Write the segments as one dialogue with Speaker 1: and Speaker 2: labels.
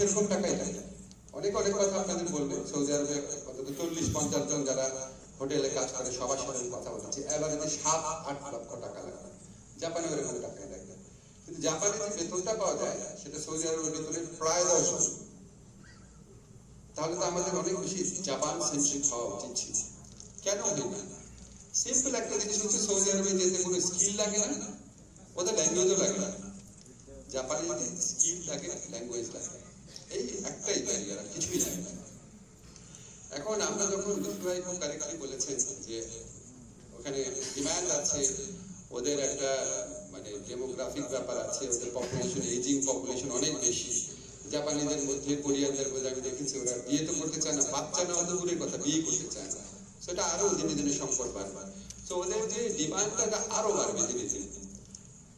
Speaker 1: সেরকম টাকাই লাগে অনেক অনেক কথা আপনাদের বলবে। সৌদি আরবে অন্তত চল্লিশ, পঞ্চাশ জন যারা হোটেলে কাজ করে, সবার সাথে কথা বলেছি। এভারেজে সাত, আট লক্ষ টাকা লাগে জাপানে ওরকম টাকাই লাগে কিন্তু জাপানে যে বেতনটা পাওয়া যায়, সেটা সৌদি আরবের বেতনের প্রায় দশ তাহলে তো আমাদের অনেক বেশি জাপান সেন্ট্রিক হওয়া উচিত ছিল। কেন হয় না? সিম্পল একটা জিনিস হচ্ছে সৌদি আরবে যেতে কোনো স্কিল লাগে না, ওদের ল্যাঙ্গুয়েজও লাগে না। জাপানিতে স্কিল লাগে ল্যাঙ্গুয়েজ লাগে। এই একটাই ব্যারিয়ার আর কিছুই লাগে না। এখন আমরা যখন লুৎফুভাই খুব কারেক্টলি বলেছেন যে ওখানে ডিমান্ড আছে, ওদের একটা মানে ডেমোগ্রাফিক ব্যাপার আছে, ওদের পপুলেশন এজিং পপুলেশন অনেক বেশি। জাপানিদের মধ্যে, কোরিয়ানদের মধ্যে, আমি দেখেছি ওরা বিয়ে তো করতে চায় না, বাচ্চা নেওয়া তো দূরের কথা, বিয়ে করতে চায় না। সেটা আরও দিনে দিনে সংকট বাড়বে। তো ওদের যে ডিমান্ডটা আরও বাড়বে দিনে দিনে।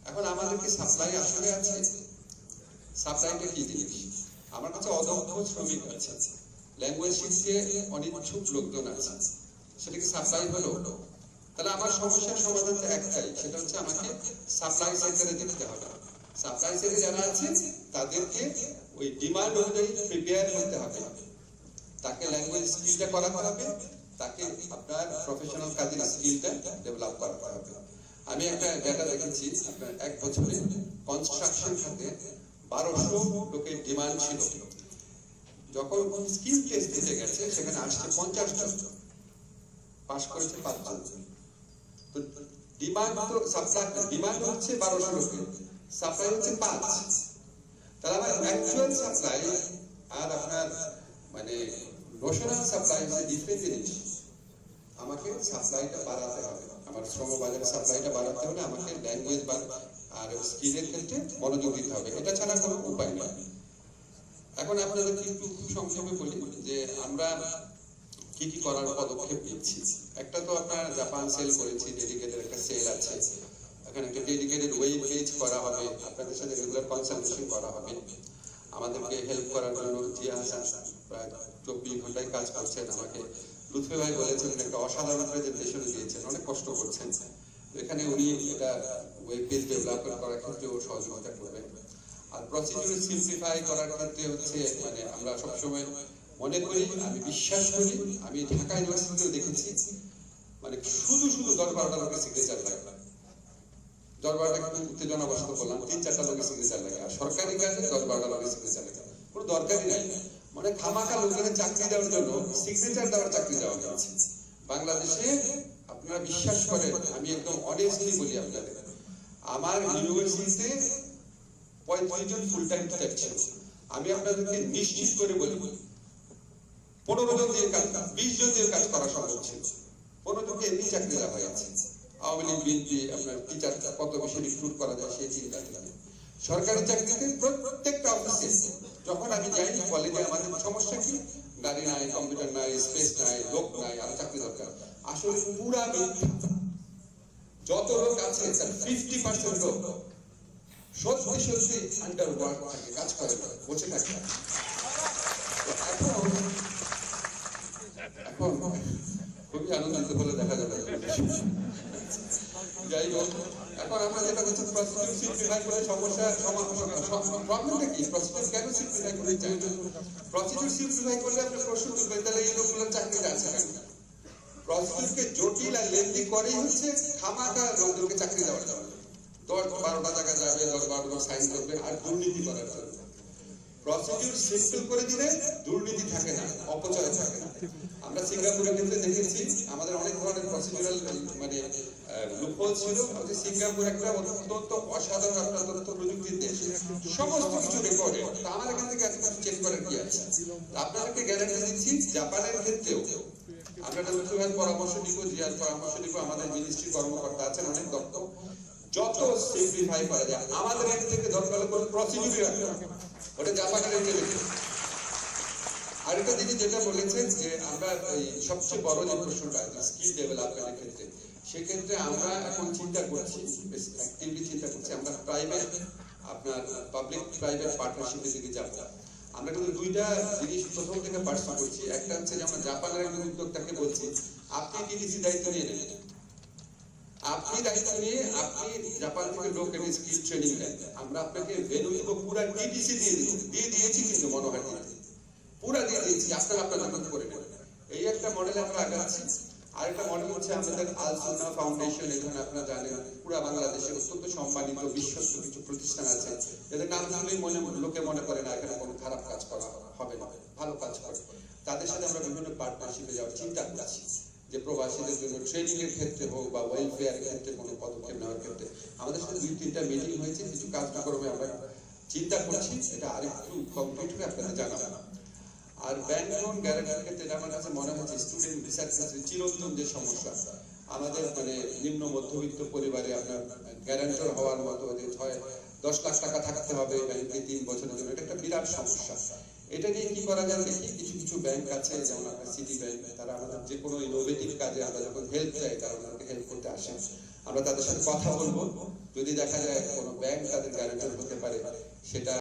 Speaker 1: এখন আমাদের কি সাপ্লাই আসলে আছে? সাপ্লাইটা কি জিনিস? আমার কাছে অদক্ষ শ্রমিক আছে ল্যাঙ্গুয়েজ শিখতে অনিচ্ছুক লোকজন আছে সেটা কি সাপ্লাই হলো? তাহলে আমার সমস্যার সমাধান তো একটাই, সেটা হচ্ছে আমাকে সাপ্লাই সেন্টারে দেখতে হবে। সাপ্লাই সেন্টারে যারা আছে, তাদেরকে ওই ডিমান্ড অনুযায়ী প্রিপেয়ার করতে হবে। তাকে ল্যাঙ্গুয়েজ স্কিলটা করাতে হবে, তাকে আপনার প্রফেশনাল কাজের স্কিলটা ডেভেলপ করাতে হবে। আমি একটা ডেটা দেখেছি, আপনার এক বছরে কনস্ট্রাকশন খাতে বারোশো লোকের ডিমান্ড ছিল। যখন স্কিল টেস্ট দিতে গেছে, সেখানে আসছে পঞ্চাশ জন পাশ করেছে পাঁচ পাঁচজন তো ডিমান্ড তো সাপ্লাই ডিমান্ড হচ্ছে বারোশো লোকের। সাপ্লাই হচ্ছে পাঁচ। তাহলে আমার অ্যাকচুয়াল সাপ্লাই আর আপনার মানে নোশনাল সাপ্লাই হচ্ছে ডিফারেন্ট জিনিস, আমাকে সাপ্লাইটা বাড়াতে হবে। আমার শ্রম বাজার সাপ্লাইটা বাড়াতে হলে আমাকে ল্যাঙ্গুয়েজ বা আর স্কিলের ক্ষেত্রে মনোযোগ দিতে হবে। এটা ছাড়া কোনো উপায় নেই। এখন আপনাদেরকে খুব সংক্ষেপে বলি যে আমরা কি কি করার পদক্ষেপ নিচ্ছি? একটা তো আপনার জাপান সেল করেছি ডেডিকেটেড একটা সেল আছে। এখানে একটা ডেডিকেটেড ওয়েব পেজ করা হবে, আপনাদের সাথে রেগুলার কনসালটেশন করা হবে। আমাদেরকে হেল্প করার জন্য জিয়া হাসান প্রায় চব্বিশ ঘন্টায় কাজ করছেন আমাকে। লুৎফে ভাই বলেছেন একটা অসাধারণ প্রেজেন্টেশন দিয়েছেন, অনেক কষ্ট করছেন। এখানে উনি এটা ওয়েব পেজ ডেভেলপমেন্ট করার সহযোগিতা করবেন। আর প্রসিডিউর সিম্পলিফাই করার ক্ষেত্রে হচ্ছে মানে আমরা সবসময় মনে করি, আমি বিশ্বাস করি, আমি ঢাকা ইউনিভার্সিটিতেও দেখেছি মানে শুধু শুধু দশ বারোটা লোকের সিগনেচার লাগে। দশ বারোটা কিন্তু উত্তেজনা বললাম, তিন চারটা লোকের সিগনেচার লাগে, আর সরকারি কাজে দশ বারোটা লোকের সিগনেচার লাগে। কোনো দরকারই নাই। মানে খামাখা লোকের চাকরি দেওয়ার জন্য সিগনেচার দেওয়ার চাকরি দেওয়া হয়েছে বাংলাদেশে আপনারা বিশ্বাস করেন, আমি একদম অনেস্টলি বলি আপনাদের আমার ইউনিভার্সিটিতে পঁয়ত্রিশ জন ফুল টাইম স্টাফ ছিল। আমি আপনাদেরকে নিশ্চিত করে বলি, পনেরো জন দিয়ে কাজ, বিশ জন দিয়ে কাজ করা সম্ভব ছিল। পনেরো জনকে এমনি চাকরি দেওয়া হয়েছে আওয়ামী লীগ, বিএনপি, আপনার টিচার কত বেশি রিক্রুট করা যায় সেই চিন্তা সরকারি চাকরিতে প্রত্যেকটা অফিসে যখন আমি যাই কলেজে আমাদের সমস্যা কি? গাড়ি নাই কম্পিউটার নাই স্পেস নাই, লোক নাই, আর চাকরি দরকার। আসলে পুরা মিথ্যা যত লোক আছে ফিফটি পার্সেন্ট লোক সত্যি সত্যি আন্ডার কাজ করে না, বসে থাকে। এখন এখন খুবই আনন্দিত বলে দেখা যাবে। যাই হোক, এখন আমরা যেটা সিম্পলিফাই করে সমস্যা প্রবলেমটা কি? কেন করে চাই করলে আপনি প্রশ্ন তাহলে এই লোকগুলোর চাকরিটা আছে। প্রসিডিউরকে জটিল আর লেন্দি করেই হচ্ছে খামাকা লোকদেরকে চাকরি দেওয়ার জন্য। দশ বারোটা টাকা যাবে, দশ বারোটা সাইন করবে আর দুর্নীতি করার জন্য। প্রসিডিউর সিম্পল করে দিলে দুর্নীতি থাকে না, অপচয় থাকে না। আমরা সিঙ্গাপুরের ক্ষেত্রে দেখেছি, আমাদের অনেক ধরনের প্রসিডিউরাল মানে ছিল। সিঙ্গাপুর একটা অত্যন্ত অসাধারণ একটা প্রযুক্তির দেশ। সমস্ত কিছু তো আমার এখান থেকে চেক করার কি আছে? আপনাদেরকে গ্যারান্টি দিচ্ছি, জাপানের ক্ষেত্রেও আমরা একটা পরামর্শ যেটা বলেছেন যে আমরা সবচেয়ে বড় যে প্রশ্নটা স্কিল সেক্ষেত্রে আমরা এখন চিন্তা করছি চিন্তা করছি, আমরা প্রাইভেট আপনার পাবলিক প্রাইভেট পার্টনারশিপের দিকে যাব। আমরা কিন্তু দুইটা জিনিস প্রথম থেকে পার্সু করছি। একটা হচ্ছে যে আমরা জাপানের একজন উদ্যোক্তাকে বলছি, আপনি ডিডিসি দায়িত্ব নিয়ে নেন। আপনি দায়িত্ব নিয়ে আপনি জাপান থেকে লোক এনে স্কিল ট্রেনিং দেন আমরা আপনাকে ভেনু দিব পুরা টিডিসি দিয়ে দিব দিয়ে দিয়েছি কিন্তু মনোহার পুরা দিয়ে দিয়েছি আপনারা আপনারা করে নেবেন এই একটা মডেল আমরা আগাচ্ছি। আরেকটা মডেল হচ্ছে আমাদের আল সুন্নাহ ফাউন্ডেশন এখানে আপনারা জানেন, পুরা বাংলাদেশে অত্যন্ত সম্মানিত, বিশ্বস্ত কিছু প্রতিষ্ঠান আছে। যাদের নাম শুনলেই মনে লোকে মনে করে না, এখানে কোনো খারাপ কাজ করা হবে না, ভালো কাজ করে। তাদের সাথে আমরা বিভিন্ন পার্টনারশিপে যাওয়ার চিন্তা করছি, যে প্রবাসীদের জন্য ট্রেনিং এর ক্ষেত্রে হোক বা ওয়েলফেয়ার ক্ষেত্রে কোনো পদক্ষেপ নেওয়ার ক্ষেত্রে। আমাদের সাথে দুই, তিনটা মিটিং হয়েছে, কিছু কার্যক্রমে আমরা চিন্তা করছি, এটা আরেকটু কমপ্লিট হয়ে আপনাদের জানাব। আর ব্যাংক গ্যারান্টির ক্ষেত্রে আমার কাছে মনে হচ্ছে স্টুডেন্ট ভিসার ক্ষেত্রে চিরন্তন যে সমস্যা, আমাদের মানে নিম্ন মধ্যবিত্ত পরিবারে আপনার গ্যারান্টর হওয়ার মতো যে ছয়, দশ লাখ টাকা থাকতে হবে ব্যাংকে তিন বছরের জন্য, এটা একটা বিরাট সমস্যা। এটা নিয়ে কি করা যায়? দেখি, কিছু কিছু ব্যাংক আছে, যেমন আপনার সিটি ব্যাংক তারা আমাদের যে কোনো ইনোভেটিভ কাজে আমরা যখন হেল্প চাই, তারা আমাদেরকে হেল্প করতে আসে। আমরা তাদের সাথে কথা বলব। যদি দেখা যায় কোনো ব্যাংক তাদের গ্যারান্টর হতে পারে, সেটা